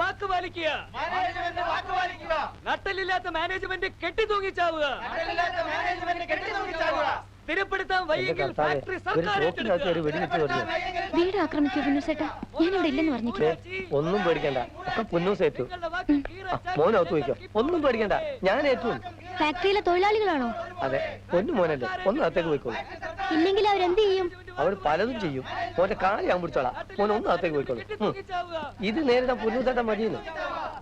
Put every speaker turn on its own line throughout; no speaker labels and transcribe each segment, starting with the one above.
വാക്ക് പാലിക്കുക. നട്ടലില്ലാത്ത management
കെട്ടിത്തൂങ്ങിച്ചാവുക
തിരപ്പെടുത്താൻ വയ്യെങ്കിൽ factory സർക്കാർ
ഒരു വെടിവെച്ച് പറഞ്ഞു
വീട് ആക്രമിക്കോ പുന്നൂസേട്ടാ ഞാനിവിടെ ഇല്ലെന്ന് പറഞ്ഞിട്ട്
ഒന്നും പേടിക്കണ്ട. ഒക്കെ പുന്നൂസ് ഏറ്റു. മോനകത്ത് വയ്ക്കോ. ഒന്നും പേടിക്കണ്ട. ഞാൻ ഏറ്റു.
ഫാക്ടറിയിലെ തൊഴിലാളികളാണോ?
അതെ പൊന്നു മോനല്ലേ. ഒന്ന് അകത്തേക്ക് പോയിക്കോളൂ.
ഇല്ലെങ്കിൽ അവരെന്ത് ചെയ്യും?
അവർ പലതും ചെയ്യും. മോന്റെ കാൽ ഞാൻ പിടിച്ചോളാം. മോൻ ഒന്ന് അകത്തേക്ക് പോയിക്കോളൂ. ഇത് നേരിടാൻ പുന്നൂസേട്ടൻ മതിയെന്ന്.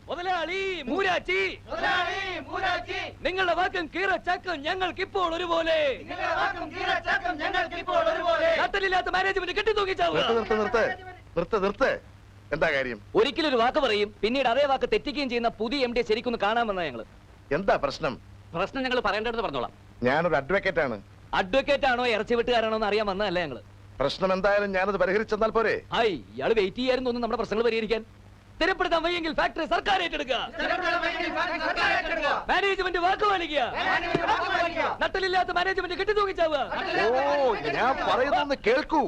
മുതലാളി മൂരാച്ചി.
മുതലാളി മൂരാച്ചി.
നിങ്ങളുടെ വാക്കും കീറച്ചാക്കും ഞങ്ങൾക്ക് ഇപ്പോൾ ഒരുപോലെ. നട്ടലില്ലാത്ത മാനേജ്മെന്റ് കെട്ടി തൂങ്ങിച്ചാവുക
നിർത്ത് നിർത്ത് നിർത്ത്. നിർത്ത് നിർത്ത്. എന്താ കാര്യം?
ഒരിക്കലും ഒരു വാക്ക് പറയും പിന്നീട് അതേ വാക്ക് തെറ്റിക്കുകയും ചെയ്യുന്ന പുതിയ എം ഡി ശരിക്കൊന്ന് കാണാമെന്ന ഞങ്ങൾ.
എന്താ പ്രശ്നം?
പ്രശ്നം ഞങ്ങൾ പറയേണ്ടത് പറഞ്ഞോളാം.
ഞാനൊരു അഡ്വക്കേറ്റ് ആണ്
അഡ്വക്കേറ്റ് ആണോ ഇറച്ചി വെട്ടുകാരാണോ എന്ന് അറിയാൻ വന്നതല്ല ഞങ്ങൾ.
പ്രശ്നം എന്തായാലും ഞാനത് പരിഹരിച്ചെന്നാൽ പോരെ.
ഹായ് ഇയാൾ വെയിറ്റ് ചെയ്യായിരുന്നു തോന്നുന്നു നമ്മുടെ പ്രശ്നങ്ങൾ പരിഹരിക്കാൻ. സ്ഥിരപ്പെടുത്താൻ വയ്യെങ്കിൽ ഫാക്ടറി സർക്കാർ ഏറ്റെടുക്കുക.
ജനപ്രതിനിധി ഫാക്ടറി സർക്കാർ ഏറ്റെടുക്കുക.
മാനേജ്മെന്റ് വാക്ക് പാലിക്കുക. നട്ടലില്ലാത്ത മാനേജ്മെന്റ് കെട്ടി തൂങ്ങിച്ചാവുക
ഓ ഞാൻ പറയുന്നത് കേൾക്കൂ.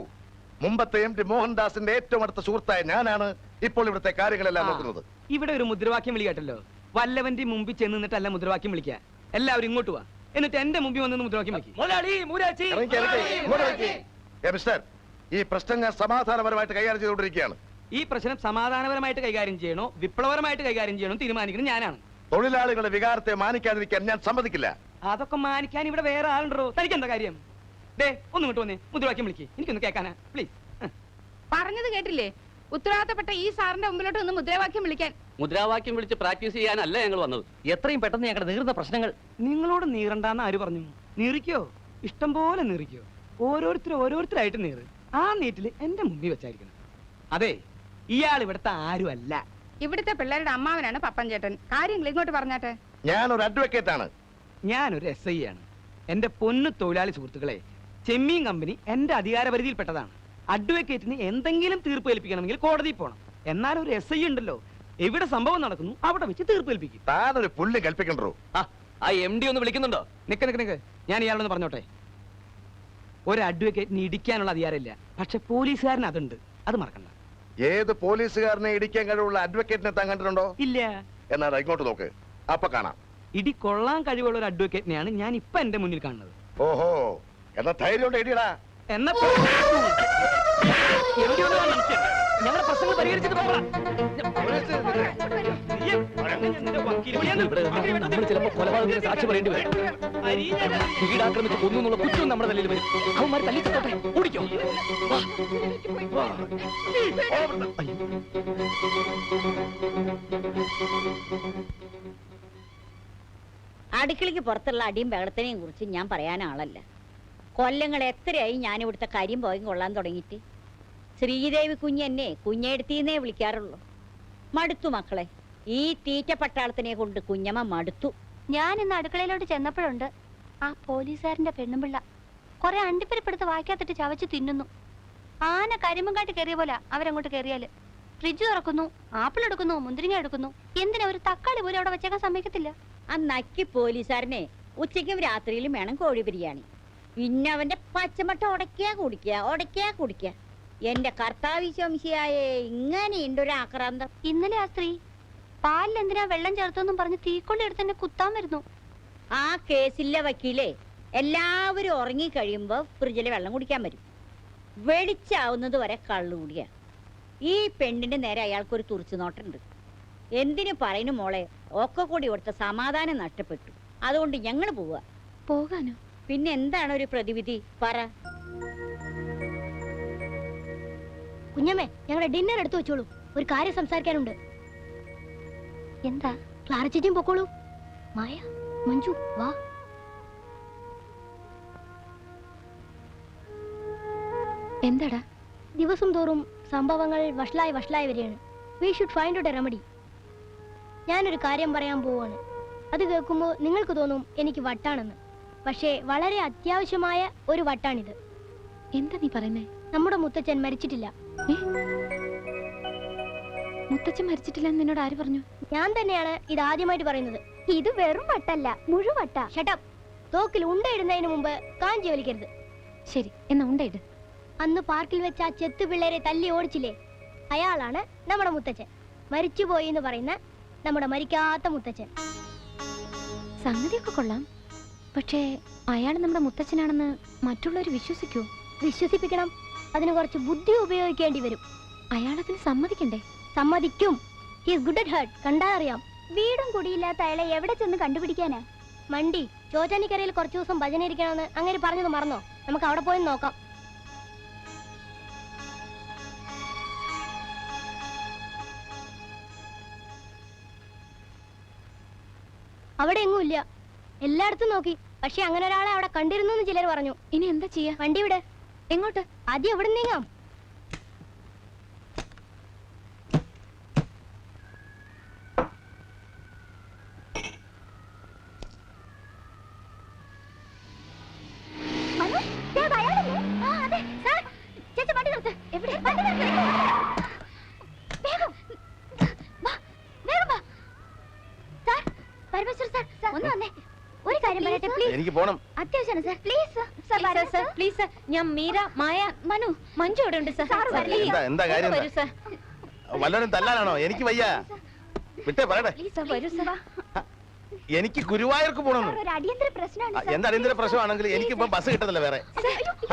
മുമ്പത്തെ എം ടി മോഹൻദാസിന്റെ ഏറ്റവും അടുത്ത സുഹൃത്തായ ഞാനാണ് ഇപ്പോൾ ഇവിടുത്തെ കാര്യങ്ങളെല്ലാം നോക്കുന്നത്.
ഇവിടെ ഒരു മുദ്രാവാക്യം വിളിക്കാട്ടല്ലോ കേട്ടല്ലോ. വല്ലവന്റെ മുമ്പിൽ ചെന്ന് നിന്നിട്ടല്ല മുദ്രാവാക്യം വിളിക്കുക. എല്ലാവരും ഇങ്ങോട്ട് വാ. എന്നിട്ട് എന്റെ മുമ്പിൽ വന്ന് മുദ്രാവാക്യം.
മിസ്റ്റർ ഈ പ്രശ്നം ഞാൻ സമാധാനപരമായിട്ട് കൈകാര്യം ചെയ്തുകൊണ്ടിരിക്കുകയാണ്.
ഈ പ്രശ്നം സമാധാനപരമായിട്ട് കൈകാര്യം ചെയ്യണോ? വിപ്ലവപരമായിട്ട് കൈകാര്യം ചെയ്യണോ തീരുമാനിക്കുന്നത് ഞാനാണ്.
തൊഴിലാളികളുടെ വികാരത്തെ മാനിക്കാതിരിക്കാൻ ഞാൻ സമ്മതിക്കില്ല.
അതൊക്കെ മാനിക്കാൻ ഇവിടെ വേറെ ആളുണ്ടോ? തനിക്ക് എന്താ കാര്യം? ഡേ ഒന്ന് ഇങ്ങോട്ട് വന്നേ. മുദ്രവാക്യം വിളിക്ക്. എനിക്കൊന്ന് കേൾക്കാനാ. പ്ലീസ്
പറഞ്ഞത് കേട്ടില്ലേ? ഉത്തരവാദിത്തപ്പെട്ട ഈ സാറിന്റെ മുമ്പിലോട്ട് ഒന്ന് മുദ്രാവാക്യം വിളിക്കാൻ.
മുദ്രാവാക്യം വിളിച്ച് പ്രാക്ടീസ് ചെയ്യാനല്ല ഞങ്ങൾ വന്നത്. എത്രയും പെട്ടെന്ന് ഞങ്ങളുടെ നീറുന്ന പ്രശ്നങ്ങൾ
നിങ്ങളോട് നീറണ്ടെന്ന് ആര് പറഞ്ഞു? നീറിക്കോ? ഇഷ്ടം പോലെ നീറിക്കോ. ഓരോരുത്തരും ഓരോരുത്തരായിട്ട് നീറ്. ആ നീറ്റിൽ എന്റെ മുമ്പിൽ വെച്ചായിരിക്കണം. അതെ ഇയാൾ ഇവിടുത്തെ ആരും അല്ല
ഇവിടുത്തെ പിള്ളേരുടെ അമ്മാവനാണ് പപ്പൻ ചേട്ടൻ കാര്യങ്ങൾ ഇങ്ങോട്ട് പറഞ്ഞാട്ടെ?
ഒരു അഡ്വക്കേറ്റ് ആണ്.
ഞാനൊരു എസ് ഐ ആണ്. എന്റെ പൊന്നു തൊഴിലാളി സുഹൃത്തുക്കളെ ചെമ്മീൻ കമ്പനി എന്റെ അധികാരപരിധിയിൽപ്പെട്ടതാണ്. അഡ്വക്കേറ്റിന് എന്തെങ്കിലും തീർപ്പ് ഏൽപ്പിക്കണമെങ്കിൽ കോടതിയിൽ പോകണം എന്നാൽ ഒരു എസ് ഐ ഉണ്ടല്ലോ എവിടെ സംഭവം നടക്കുന്നു അവിടെ വെച്ച് തീർപ്പ് ഏൽപ്പിക്കും.
താനൊരു പുല്ല് കൽപ്പിക്കണ്ടോ?
ആ, ആ എം ഡി ഒന്ന് വിളിക്കുന്നുണ്ടോ?
നിക്ക് നിക്ക് നിക്ക്. ഞാൻ ഇയാളൊന്ന് പറഞ്ഞോട്ടെ. ഒരു അഡ്വക്കേറ്റിന് ഇടിക്കാനുള്ള അധികാരമില്ല. പക്ഷെ പോലീസുകാരന് അതുണ്ട്. അത് മറക്കണ്ട.
ഏത് പോലീസുകാരനെ ഇടിക്കാൻ കഴിവുള്ള അഡ്വക്കേറ്റിനെ താൻ കണ്ടിട്ടുണ്ടോ?
ഇല്ല.
എന്നാൽ ഇങ്ങോട്ട് നോക്ക്. അപ്പൊ കാണാം.
ഇടി കൊള്ളാൻ കഴിവുള്ള ഒരു അഡ്വക്കേറ്റിനെയാണ് ഞാൻ ഇപ്പൊ എന്റെ മുന്നിൽ കാണുന്നത്.
ഓഹോ. എന്നാ ധൈര്യം ഇടിയടാ.
എന്നാ
ഞങ്ങളുടെ പ്രശ്നങ്ങൾ പരിഹരിച്ചിട്ട് നമ്മൾ ചിലപ്പോ കൊലപാതകത്തിന് സാക്ഷി പറയേണ്ടി വരും. വീടാക്രമിച്ച് കൊന്നു എന്നുള്ള കുറ്റവും നമ്മുടെ തലയിൽ വരും. അവന്മാർ തല്ലിച്ചോട്ടെ ഓടിക്കോ. വാ. വാ.
അടുക്കളയ്ക്ക് പുറത്തുള്ള അടിയും ബഹളത്തിനെയും കുറിച്ച് ഞാൻ പറയാൻ ആളല്ല കൊല്ലങ്ങൾ എത്രയായി ഞാൻ ഇവിടുത്തെ കാര്യം പോയി കൊള്ളാൻ തുടങ്ങിയിട്ട്? ശ്രീദേവി കുഞ്ഞെന്നെ കുഞ്ഞെടുത്തീന്നേ വിളിക്കാറുള്ളൂ. മടുത്തു മക്കളെ. ഈ തീറ്റ പട്ടാളത്തിനെ കൊണ്ട് കുഞ്ഞമ്മ മടുത്തു.
ഞാൻ ഇന്ന് അടുക്കളയിലോട്ട് ചെന്നപ്പോഴുണ്ട്. ആ പോലീസുകാരന്റെ പെണ്ണുമ്പിള്ള കുറെ അണ്ടിപ്പരിപ്പെടുത്ത് വായിക്കാത്തിട്ട് ചവച്ച് തിന്നുന്നു. ആന കരിമ്പങ്കാട്ട് കാട്ടി കയറിയ പോലെ അവരങ്ങോട്ട് കയറിയാൽ. ഫ്രിഡ്ജ് തുറക്കുന്നു ആപ്പിൾ എടുക്കുന്നു മുന്തിരിങ്ങ എടുക്കുന്നു. എന്തിനാ ഒരു തക്കാളി പോലും അവിടെ വെച്ചേക്കാൻ സമ്മതിക്കത്തില്ല?
ആ നക്കി പോലീസുകാരനെ ഉച്ചയ്ക്കും രാത്രിയിലും വേണം കോഴി ബിരിയാണി. പിന്നെ അവന്റെ പച്ചമട്ട ഉടക്കിയാ കുടിക്കുക ഉടക്കിയാ കുടിക്കുക. എന്റെ കർത്താവിശംശിയായേ ഇങ്ങനെ ഇങ്ങനെയുണ്ട് ഒരു ആക്രാന്തം.
ഇന്നലെ ആ സ്ത്രീ പാലിൽ എന്തിനാ വെള്ളം ചേർത്തെന്നും പറഞ്ഞ് തീക്കൊള്ളി എടുത്ത് എന്നെ കുത്താൻ വരുന്നു.
ആ കേസിലെ വക്കീലേ എല്ലാവരും ഉറങ്ങി കഴിയുമ്പോ ഫ്രിഡ്ജിലെ വെള്ളം കുടിക്കാൻ വരും. വെളിച്ചാവുന്നത് വരെ കള്ളു കൂടിയ. ഈ പെണ്ണിന്റെ നേരെ അയാൾക്കൊരു തുറച്ചു നോട്ടുണ്ട്. എന്തിനു പറയുന്നു മോളെ ഒക്കെ കൂടി ഇവിടുത്തെ സമാധാനം നഷ്ടപ്പെട്ടു. അതുകൊണ്ട് ഞങ്ങൾ പോവുക
പോകാനോ?
പിന്നെ എന്താണ് ഒരു പ്രതിവിധി? പറ.
കുഞ്ഞമ്മേ ഞങ്ങളുടെ ഡിന്നർ എടുത്തു വെച്ചോളൂ. ഒരു കാര്യം സംസാരിക്കാനുണ്ട്. എന്താ? ക്ലാര ചേച്ചിയും പൊക്കോളൂ. മായ മഞ്ജു വാ. എന്താടാ? ദിവസം തോറും സംഭവങ്ങൾ വഷളായി വഷളായി വരികയാണ്. We should find out a remedy ഞാനൊരു കാര്യം പറയാൻ പോവാണ് അത് കേൾക്കുമ്പോൾ നിങ്ങൾക്ക് തോന്നും എനിക്ക് വട്ടാണെന്ന്. പക്ഷേ വളരെ അത്യാവശ്യമായ ഒരു വട്ടാണിത്. എന്താ നീ പറയുന്നേ? നമ്മുടെ മുത്തച്ഛൻ മരിച്ചിട്ടില്ല. മുത്തച്ഛൻ മരിച്ചിട്ടില്ല എന്ന് നിന്നോട് ആര് പറഞ്ഞു? ഞാൻ തന്നെയാണ് ഇത് ആദ്യമായിട്ട് പറയുന്നത്. ഇത് വെറും വട്ടല്ല മുഴുവട്ട ഷട്ടപ്പ് തോക്കിൽ ഉണ്ടയിടുന്നതിന് മുമ്പ് കാഞ്ചി വലിക്കരുത്. ശരി എന്നാ ഉണ്ടയിട് അന്ന് പാർക്കിൽ വെച്ച ആ ചെത്തു പിള്ളേരെ തല്ലി ഓടിച്ചില്ലേ? അയാളാണ് നമ്മുടെ മുത്തച്ഛൻ. മരിച്ചുപോയി എന്ന് പറയുന്ന നമ്മുടെ മരിക്കാത്ത മുത്തച്ഛൻ.
സംഗതിയൊക്കെ കൊള്ളാം. പക്ഷേ അയാൾ നമ്മുടെ മുത്തച്ഛനാണെന്ന് മറ്റുള്ളവർ വിശ്വസിക്കൂ?
വിശ്വസിപ്പിക്കണം. അതിന് കുറച്ച് ബുദ്ധി ഉപയോഗിക്കേണ്ടി വരും.
അയാൾ അയാളതിന് സമ്മതിക്കണ്ടേ?
സമ്മതിക്കും. ഹിസ് ഗുഡ് അറ്റ് ഹേർട്ട് കണ്ടാ അറിയാം. വീടും കുടിയില്ലാത്ത അയാളെ എവിടെ ചെന്ന് കണ്ടുപിടിക്കാനാ? മണ്ടി ചോറ്റാനിക്കരയിൽ കുറച്ചു ദിവസം ഭജന ഇരിക്കണമെന്ന് അങ്ങനെ പറഞ്ഞത് മറന്നോ? നമുക്ക് അവിടെ പോയി നോക്കാം. അവിടെ എങ്ങും ഇല്ല. എല്ലായിടത്തും നോക്കി. പക്ഷെ അങ്ങനെ ഒരാളെ അവിടെ കണ്ടിരുന്നു എന്ന് ചിലർ പറഞ്ഞു.
ഇനി എന്താ ചെയ്യാ?
വണ്ടി വിടെ
എങ്ങോട്ട്?
ആദ്യം എവിടെ നീങ്ങാം
എനിക്ക് പോണം.
അത്യാവശ്യമാണ് sir please sir sir. Please sir. ഞാൻ മീര മായ മനു മഞ്ജു ഇവിടെ ഉണ്ട് സർ.
എന്താ എന്താ കാര്യം
വരൂ സാർ.
വല്ലവരും തല്ലാനാണോ? എനിക്ക് വയ്യ. വിട്ടേ പറയട്ടെ.
പ്ലീസ് സർ വരൂ സാർ.
എനിക്ക് ഗുരുവായൂർക്ക് പോകണം
ഒരു അടിയന്തര പ്രശ്നമാണ്
എന്ത് അടിയന്തര പ്രശ്നമാണെങ്കിൽ എനിക്ക് ഇപ്പൊ ബസ് കിട്ടുന്നില്ല വേറെ.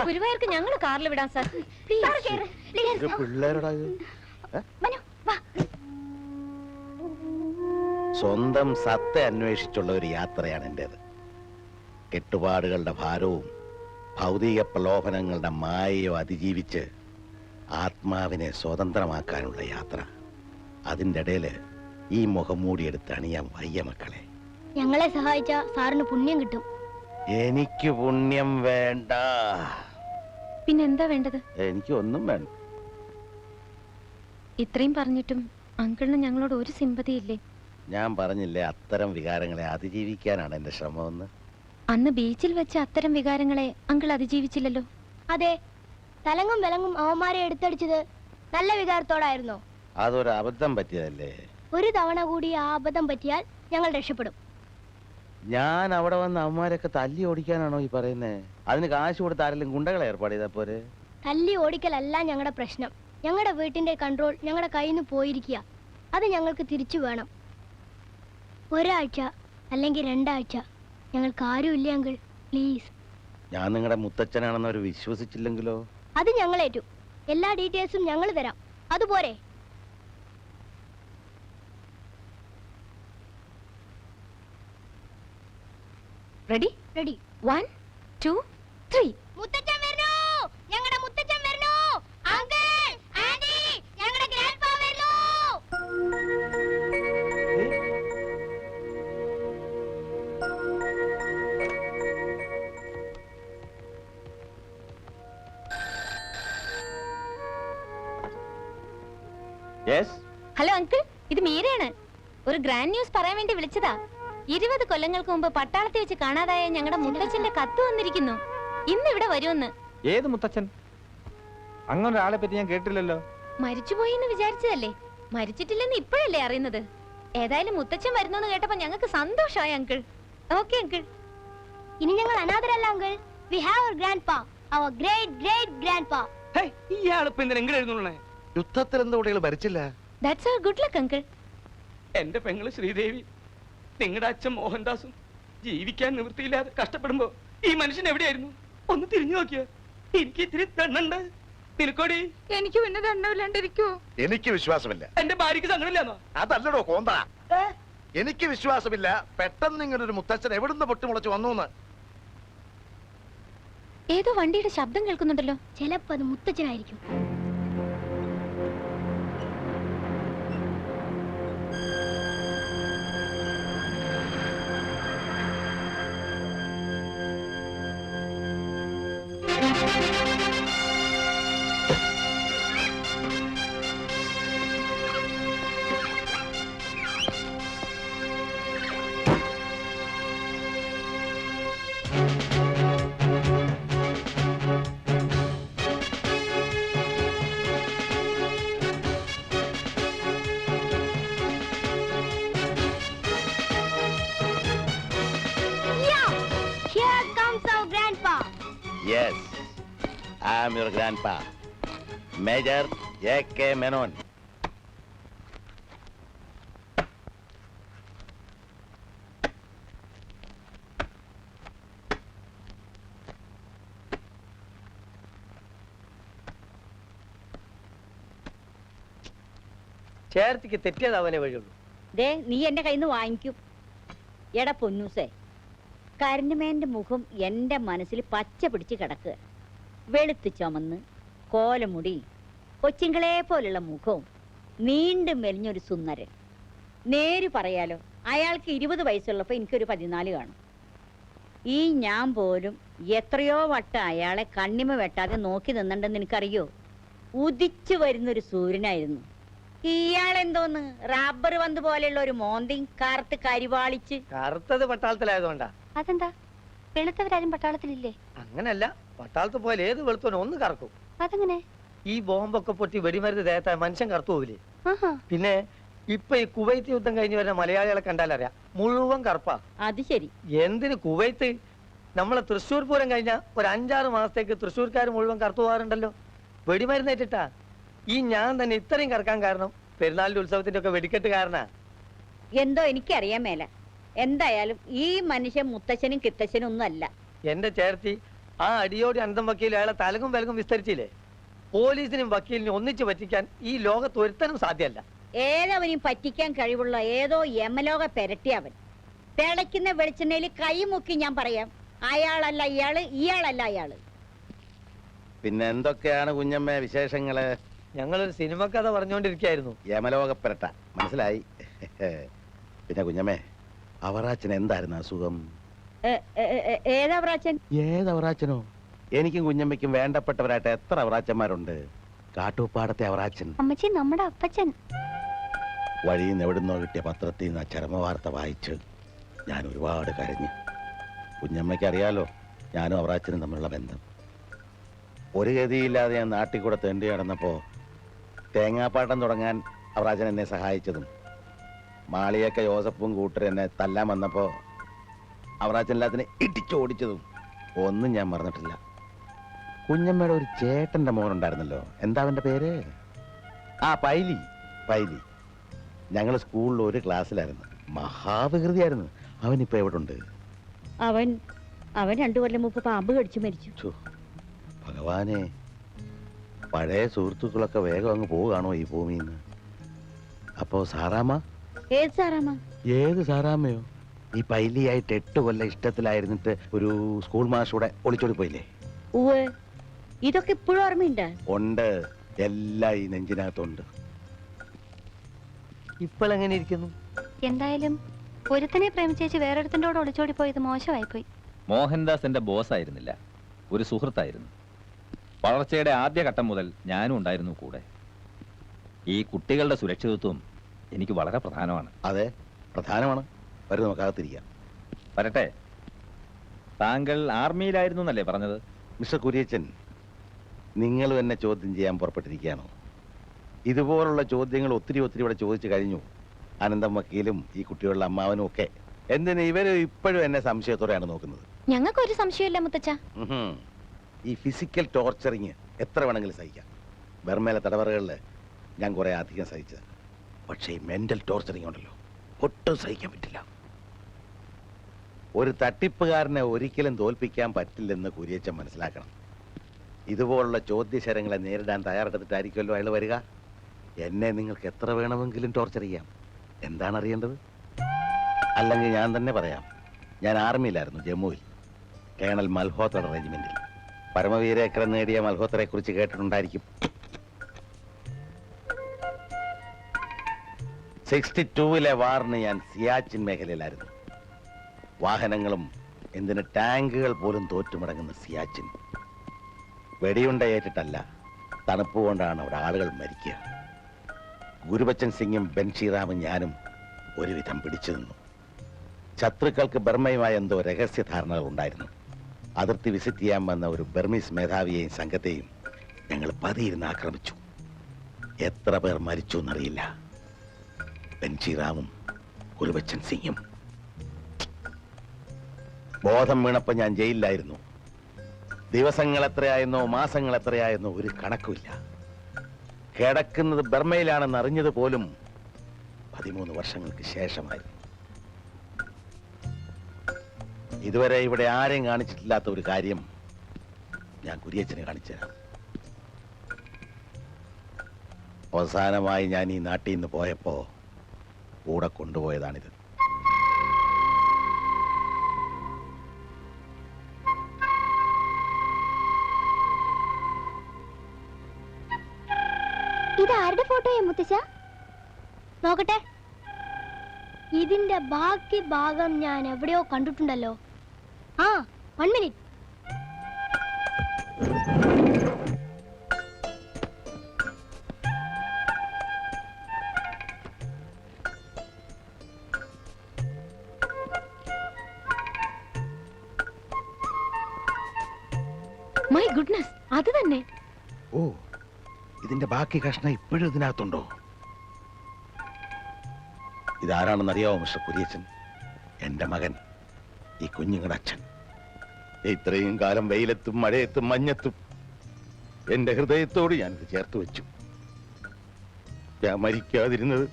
ഗുരുവായൂർക്ക് ഞങ്ങൾ കാറിൽ വിടാം സാർ. പ്ലീസ്.
പിള്ളേരോടാ ഇത്.
മനു വാ.
സ്വന്തം സത്ത അന്വേഷിച്ചുള്ള ഒരു യാത്രയാണ് എന്റെത് കെട്ടുപാടുകളുടെ ഭാരവും ഭൗതിക പ്രലോഭനങ്ങളുടെ മായയോ അതിജീവിച്ച് ആത്മാവിനെ സ്വതന്ത്രമാക്കാനുള്ള യാത്ര. അതിന്റെ ഇടയിൽ ഈ മുഖം മൂടിയെടുത്ത് അണിയാൻ വയ്യ മക്കളെ.
ഞങ്ങളെ സഹായിച്ച സാറിന് പുണ്യം കിട്ടും.
എനിക്ക് പുണ്യം വേണ്ട.
പിന്നെന്താ വേണ്ടത്?
എനിക്ക് ഒന്നും വേണ്ട.
ഇത്രയും പറഞ്ഞിട്ടും അങ്കിളിന് ഞങ്ങളോട് ഒരു സിമ്പതി ഇല്ലേ
ഞാൻ പറഞ്ഞില്ലേ അത്തരം വികാരങ്ങളെ അതിജീവിക്കാനാണ് എന്റെ ശ്രമമെന്ന്.
അന്ന് ബീച്ചിൽ വെച്ച അത്തരം വികാരങ്ങളെ അങ്കിൾ അതിജീവിച്ചില്ലല്ലോ.
അതെ തലങ്ങും വിലങ്ങും അവന്മാരെ എടുത്തടിച്ചത് നല്ല വികാരത്തോടായിരുന്നോ?
അതൊരു അബദ്ധം പറ്റിയതല്ലേ?
ഒരു തവണ കൂടി ആ അബദ്ധം പറ്റിയാൽ ഞങ്ങൾ രക്ഷപ്പെടും.
ഞാൻ അവിടെ വന്ന് അവന്മാരൊക്കെ തല്ലി ഓടിക്കാനാണോ ഈ പറയുന്നത് അതിന് കാശ് കൊടുത്ത് ആരെങ്കിലും ഗുണ്ടകളെ ഏർപ്പാട് ചെയ്താ പോരെ?
തല്ലി ഓടിക്കലല്ല ഞങ്ങളുടെ പ്രശ്നം. ഞങ്ങളുടെ വീട്ടിന്റെ കൺട്രോൾ ഞങ്ങളുടെ കയ്യിൽ നിന്ന് പോയിരിക്കുക അത് ഞങ്ങൾക്ക് തിരിച്ചു വേണം. ഒരാഴ്ച അല്ലെങ്കിൽ രണ്ടാഴ്ച ഞങ്ങൾക്ക് ആരുമില്ല അങ്കിൾ. പ്ലീസ്.
ഞാൻ നിങ്ങളുടെ മുത്തച്ഛനാണെന്ന് അവർ വിശ്വസിച്ചില്ലെങ്കിലോ?
അത് ഞങ്ങളേറ്റു എല്ലാ ഡീറ്റെയിൽസും ഞങ്ങൾ തരാം. അതുപോരെ
ready
ready
one two three ഇത് മീരയാണ്. ഒരു ഗ്രാൻഡ് ന്യൂസ് പറയാൻ വേണ്ടി വിളിച്ചതാ. ഇരുപത് കൊല്ലങ്ങൾക്ക് മുമ്പ് പട്ടാളത്തിൽ വെച്ച് കാണാതായ ഞങ്ങളുടെ മുത്തച്ഛന്റെ കത്ത് വന്നിരിക്കുന്നു. ഇന്ന് ഇവിടെ വരുമെന്ന്.
ഏത് മുത്തച്ഛൻ? അങ്ങനെ ഒരാളെ പറ്റി ഞാൻ കേട്ടില്ലല്ലോ.
മരിച്ചുപോയി എന്ന് വിചാരിച്ചതല്ലേ? മരിച്ചിട്ടില്ലെന്ന് ഇപ്പോഴല്ലേ അറിയുന്നത്? ഏതായാലും മുത്തച്ഛൻ വരുന്നു കേട്ടപ്പോ ഞങ്ങൾക്ക് സന്തോഷമായി അങ്കിൾ ഓക്കെ അങ്കിൾ
ഇനി ഞങ്ങൾ അനാഥരല്ല uncle we have our grandpa our great great grandpa
hey ഇയാളിപ്പോ എന്തിനാ എങ്ങനെ എഴുതുള്ളേ
യുദ്ധത്തിൽ എന്താ മരിച്ചില്ല ഭരിച്ചില്ല?
That's our good luck uncle
എന്റെ പെങ്ങൾ ശ്രീദേവി നിങ്ങളുടെ അച്ഛൻ മോഹൻദാസും ജീവിക്കാൻ നിവൃത്തിയില്ലാതെ കഷ്ടപ്പെടുമ്പോ ഈ മനുഷ്യൻ എവിടെയായിരുന്നു? ഒന്ന് തിരിഞ്ഞു നോക്കിയോ. എനിക്ക് ഇത്തിരി തണ്ണുണ്ട്. നിനക്കോടി?
എനിക്ക് പിന്നെ ദണ്ണമില്ലാണ്ടിരിക്കോ
എനിക്ക് വിശ്വാസമില്ല.
എന്റെ ഭാര്യക്ക് സങ്കടമില്ലാന്നോ
അതല്ലടോ കോന്ത. എനിക്ക് വിശ്വാസമില്ല. പെട്ടെന്ന് ഇങ്ങനൊരു ഒരു മുത്തച്ഛൻ എവിടുന്ന് പൊട്ടിമുളച്ച് വന്നു എന്ന്
ഏതോ വണ്ടിയുടെ ശബ്ദം കേൾക്കുന്നുണ്ടല്ലോ.
ചിലപ്പോ അത് മുത്തച്ഛനായിരിക്കും.
Yes, I am your grandpa, Major J.K. Menon.
ചേർത്തിക്ക് തെറ്റിയതാവനെ വഴിയുള്ളൂ
ദേ നീ എന്റെ കയ്യിൽ നിന്ന് വാങ്ങിക്കും എടാ പൊന്നൂസേ കരഞ്ഞമേന്റെ മുഖം എന്റെ മനസ്സിൽ പച്ച പിടിച്ച് കിടക്കുക വെളുത്ത് ചുമന്ന് കോലമുടി കൊച്ചിങ്കളെ പോലുള്ള മുഖവും നീണ്ടും മെലിഞ്ഞൊരു സുന്ദരൻ. നേര് പറയാലോ അയാൾക്ക് ഇരുപത് വയസ്സുള്ളപ്പോ എനിക്കൊരു പതിനാല് കാണും. ഈ ഞാൻ പോലും എത്രയോ വട്ടം അയാളെ കണ്ണിമ വെട്ടാതെ നോക്കി നിന്നിട്ടുണ്ടെന്ന് എനിക്കറിയോ? ഉദിച്ചു വരുന്നൊരു സൂര്യനായിരുന്നു. ഇയാളെന്തോന്ന്? റബ്ബർ പന്ത് പോലെയുള്ള ഒരു മോന്തി കറുത്ത് കരിവാളിച്ച്.
കറുത്തത് പട്ടാളത്തിലായതുകൊണ്ടാ.
അതെന്താ? വെളുത്തവരാരും പട്ടാളത്തിലില്ലേ?
അങ്ങനല്ല. പട്ടാളത്ത് പോയാൽ ഏത് വെളുത്തവനും ഒന്ന് കറക്കും.
അതെങ്ങനെ?
ഈ ബോംബൊക്കെ പൊട്ടി വെടിമരുന്ന് ദേഹത്ത മനുഷ്യൻ കറുത്തു പോവില്ലേ? പിന്നെ ഇപ്പൊ ഈ കുവൈത്ത് യുദ്ധം കഴിഞ്ഞ് വരുന്ന മലയാളികളെ കണ്ടാലറിയാം. മുഴുവൻ കറുപ്പാ.
അത് ശരി.
എന്തിന് കുവൈത്ത്? നമ്മളെ തൃശ്ശൂർ പൂരം കഴിഞ്ഞ ഒരു അഞ്ചാറ് മാസത്തേക്ക് തൃശ്ശൂർക്കാർ മുഴുവൻ കറുത്തു പോകാറുണ്ടല്ലോ. വെടിമരുന്നേറ്റിട്ടാ ഈ ഞാൻ തന്നെ ഇത്രയും കറക്കാൻ കാരണം പെരുന്നാളിന്റെ ഉത്സവത്തിന്റെ ഒക്കെ വെടിക്കെട്ട് കാരണ.
എന്തോ എനിക്കറിയാൻ മേല. എന്തായാലും ഈ മനുഷ്യൻ മുത്തശ്ശനും കിത്തശ്ശനും ഒന്നും അല്ല
എന്റെ ചേർത്തി ആ അടിയോടി അന്തം വക്കീൽ അയാളെ തലകും വിലകും വിസ്തരിച്ചില്ലേ? പോലീസിനും വക്കീലിനും ഒന്നിച്ചു പറ്റിക്കാൻ ഈ ലോകത്ത് ഒരുത്തനും സാധ്യമല്ല.
ഏതവനെയും പറ്റിക്കാൻ കഴിവുള്ള ഏതോ യമലോക പെരട്ടിയവൻ. തിളയ്ക്കുന്ന വെളിച്ചെണ്ണയിൽ കൈമുക്കി ഞാൻ പറയാം അയാളല്ല ഇയാൾ ഇയാളല്ല അയാൾ.
പിന്നെ എന്തൊക്കെയാണ് കുഞ്ഞമ്മ വിശേഷങ്ങൾ?
ഞങ്ങളൊരു സിനിമ കഥ പറഞ്ഞുകൊണ്ടിരിക്കുകയായിരുന്നു
യമലോകപ്പെരട്ട മനസ്സിലായി? പിന്നെ കുഞ്ഞമ്മേ അവറാച്ചൻ എന്തായിരുന്നു അസുഖം
ഏതവറാച്ചനോ ഏ, ഏ, ഏതാ പ്രാച്ചൻ
ഏത് അവറാച്ചനോ? എനിക്കും കുഞ്ഞമ്മയ്ക്കും വേണ്ടപ്പെട്ടവരായിട്ട് എത്ര അവറാച്ചന്മാരുണ്ട്? കാട്ടുപ്പാടത്തെ അവറാച്ചൻ.
അമ്മച്ചി നമ്മുടെ അപ്പച്ചൻ.
വഴിയിൽ നിന്ന് എവിടുന്നോ കിട്ടിയ പത്രത്തിൽ നിന്ന് ആ ചരമവാർത്ത വായിച്ച് ഞാൻ ഒരുപാട് കരഞ്ഞു. കുഞ്ഞമ്മയ്ക്ക് അറിയാലോ ഞാനും അവറാച്ചനും തമ്മിലുള്ള ബന്ധം. ഒരു ഗതിയില്ലാതെ ഞാൻ നാട്ടിൽ കൂടെ തെണ്ടി നടന്നപ്പോ തേങ്ങാപ്പാട്ടം തുടങ്ങാൻ അവറാച്ചൻ എന്നെ സഹായിച്ചതും മാളിയൊക്കെ യോസഫും കൂട്ടർ എന്നെ തല്ലാൻ വന്നപ്പോ അവറാച്ചെല്ലാത്തിന് ഇടിച്ചോടിച്ചതും ഒന്നും ഞാൻ മറന്നിട്ടില്ല. കുഞ്ഞമ്മയുടെ ഒരു ചേട്ടന്റെ മോനുണ്ടായിരുന്നല്ലോ. എന്താ അവന്റെ പേര്? ആ പൈലി. പൈലി. ഞങ്ങൾ സ്കൂളിൽ ഒരു ക്ലാസ്സിലായിരുന്നു. മഹാവികൃതിയായിരുന്നു. അവനിപ്പോ എവിടെ ഉണ്ട്
അവൻ അവൻ രണ്ടു കൊല്ലം മുമ്പ് പാമ്പ് കടിച്ചു മരിച്ചു.
ഭഗവാനെ. പഴയ സുഹൃത്തുക്കളൊക്കെ വേഗം അങ്ങ് പോവുകയാണോ ഈ ഭൂമിയിൽ നിന്ന്? അപ്പോ സാറാമ്മ?
ഏത് സാറാമ്മ?
ഏത് സാറാമ്മയോ? ഈ പൈലിയായിട്ട് എട്ട് കൊല്ലം ഇഷ്ടത്തിലായിരുന്നിട്ട് ഒരു സ്കൂൾ മാഷൂടെ ഒളിച്ചോടി പോയില്ലേ?
ഉവ് ഇതൊക്കെ ഇപ്പോഴും ഓർമ്മയുണ്ട്.
ഉണ്ട്. എല്ലാം ഈ നെഞ്ചിനകത്തുണ്ട്.
ഇപ്പോൾ എങ്ങനെ ഇരിക്കുന്നു?
എന്തായാലും ഒരുത്തനെ പ്രേമിച്ചേച്ച് വേറൊരുത്തന്റെ കൂടെ ഒളിച്ചോടി പോയത് മോശമായി പോയി
മോഹൻദാസ് എന്റെ ബോസ് ആയിരുന്നില്ല ഒരു സുഹൃത്തായിരുന്നു. വളർച്ചയുടെ ആദ്യ ഘട്ടം മുതൽ ഞാനും ഉണ്ടായിരുന്നു കൂടെ. ഈ കുട്ടികളുടെ സുരക്ഷിതത്വം എനിക്ക് വളരെ പ്രധാനമാണ്.
അതെ പ്രധാനമാണ്. വരും നമുക്കകത്തിരിക്കാം
വരട്ടെ. താങ്കൾ ആർമിയിലായിരുന്നു എന്നല്ലേ പറഞ്ഞത്?
മിസ്റ്റർ കുര്യച്ചൻ നിങ്ങൾ എന്നെ ചോദ്യം ചെയ്യാൻ പുറപ്പെട്ടിരിക്കുകയാണോ? ഇതുപോലുള്ള ചോദ്യങ്ങൾ ഒത്തിരി ഒത്തിരി ഇവിടെ ചോദിച്ചു കഴിഞ്ഞു. അനന്തം വക്കീലും ഈ കുട്ടികളുടെ അമ്മാവനും ഒക്കെ. എന്തിന് ഇവർ ഇപ്പോഴും എന്നെ സംശയത്തോടെയാണ് നോക്കുന്നത്?
ഞങ്ങൾക്കൊരു സംശയമില്ല മുത്തച്ഛ.
ഈ ഫിസിക്കൽ ടോർച്ചറിങ് എത്ര വേണമെങ്കിലും സഹിക്കാം. ബർമേലെ തടവറകളിൽ ഞാൻ കുറെ അധികം സഹിച്ചത്. പക്ഷേ മെന്റൽ ടോർച്ചറിങ് ഉണ്ടല്ലോ. ഒട്ടും സഹിക്കാൻ പറ്റില്ല. ഒരു തട്ടിപ്പുകാരനെ ഒരിക്കലും തോൽപ്പിക്കാൻ പറ്റില്ലെന്ന് കുരിയച്ചൻ മനസ്സിലാക്കണം. ഇതുപോലുള്ള ചോദ്യശരങ്ങളെ നേരിടാൻ തയ്യാറെടുത്തിട്ടായിരിക്കുമല്ലോ അയാൾ വരിക. എന്നെ നിങ്ങൾക്ക് എത്ര വേണമെങ്കിലും ടോർച്ചർ ചെയ്യാം. എന്താണ് അറിയേണ്ടത്? അല്ലെങ്കിൽ ഞാൻ തന്നെ പറയാം. ഞാൻ ആർമിയിലായിരുന്നു ജമ്മുവിൽ. കേണൽ മൽഹോത്ര റെജിമെന്റിൽ പരമവീരേക്കരം നേടിയ മൽഹോത്രയെ കുറിച്ച് കേട്ടിട്ടുണ്ടായിരിക്കും. സിക്സ്റ്റി ടൂവിലെ വാറിന് ഞാൻ സിയാച്ചിൻ മേഖലയിലായിരുന്നു. വാഹനങ്ങളും എന്തിന് ടാങ്കുകൾ പോലും തോറ്റുമടങ്ങുന്ന സിയാച്ചിൻ. വെടിയുണ്ട ഏറ്റിട്ടല്ല തണുപ്പ് കൊണ്ടാണ് അവിടെ ആളുകൾ മരിക്കുക. ഗുരുബച്ചൻ സിംഗും ബൻഷിറാമും ഞാനും ഒരുവിധം പിടിച്ചു നിന്നു. ശത്രുക്കൾക്ക് ബർമയുമായ എന്തോ രഹസ്യ ധാരണകൾ ഉണ്ടായിരുന്നു. അതിർത്തി വിസിറ്റ് ചെയ്യാൻ വന്ന ഒരു ബർമീസ് മേധാവിയെയും സംഘത്തെയും ഞങ്ങൾ പതിയിരുന്ന് ആക്രമിച്ചു. എത്ര പേർ മരിച്ചു എന്നറിയില്ല. ബൻഷിറാമും കുരുബച്ചൻ സിംഗും ബോധം വീണപ്പോ ഞാൻ ജയിലിലായിരുന്നു. ദിവസങ്ങൾ എത്രയായെന്നോ മാസങ്ങൾ എത്രയായെന്നോ ഒരു കണക്കുമില്ല. കിടക്കുന്നത് ബർമയിലാണെന്ന് അറിഞ്ഞത് പോലും പതിമൂന്ന് വർഷങ്ങൾക്ക് ശേഷമായിരുന്നു. ഇതുവരെ ഇവിടെ ആരെയും കാണിച്ചിട്ടില്ലാത്ത ഒരു കാര്യം ഞാൻ കുരിയച്ചന് കാണിച്ചു തരാം അവസാനമായി ഞാൻ ഈ നാട്ടിൽ നിന്ന് പോയപ്പോ കൂടെ കൊണ്ടുപോയതാണിത്.
ആരുടെ ഫോട്ടോയാ മുത്തശ്ശ? നോക്കട്ടെ. ഇതിന്റെ ബാക്കി ഭാഗം ഞാൻ എവിടെയോ കണ്ടിട്ടുണ്ടല്ലോ. ആ വൺ മിനിറ്റ്
ബാക്കി കഷ്ണം ഇപ്പോഴും ഇതിനകത്തുണ്ടോ? ഇതാരാണെന്ന് അറിയാവോ മിസ്റ്റർ കുര്യച്ചൻ? എന്റെ മകൻ ഈ കുഞ്ഞുങ്ങളുടെ അച്ഛൻ. ഇത്രയും കാലം വെയിലത്തും മഴയത്തും മഞ്ഞത്തും എന്റെ ഹൃദയത്തോട് ഞാനിത് ചേർത്ത് വെച്ചു. ഞാൻ മരിക്കാതിരുന്നത്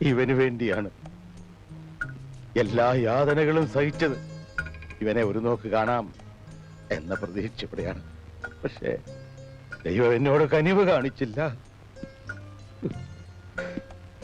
ഇവന് വേണ്ടിയാണ്. എല്ലാ യാതനകളും സഹിച്ചത് ഇവനെ ഒരു നോക്ക് കാണാം എന്ന പ്രതീക്ഷയോടെയാണ്. പക്ഷേ ദൈവം എന്നോട് കനിവ് കാണിച്ചില്ല.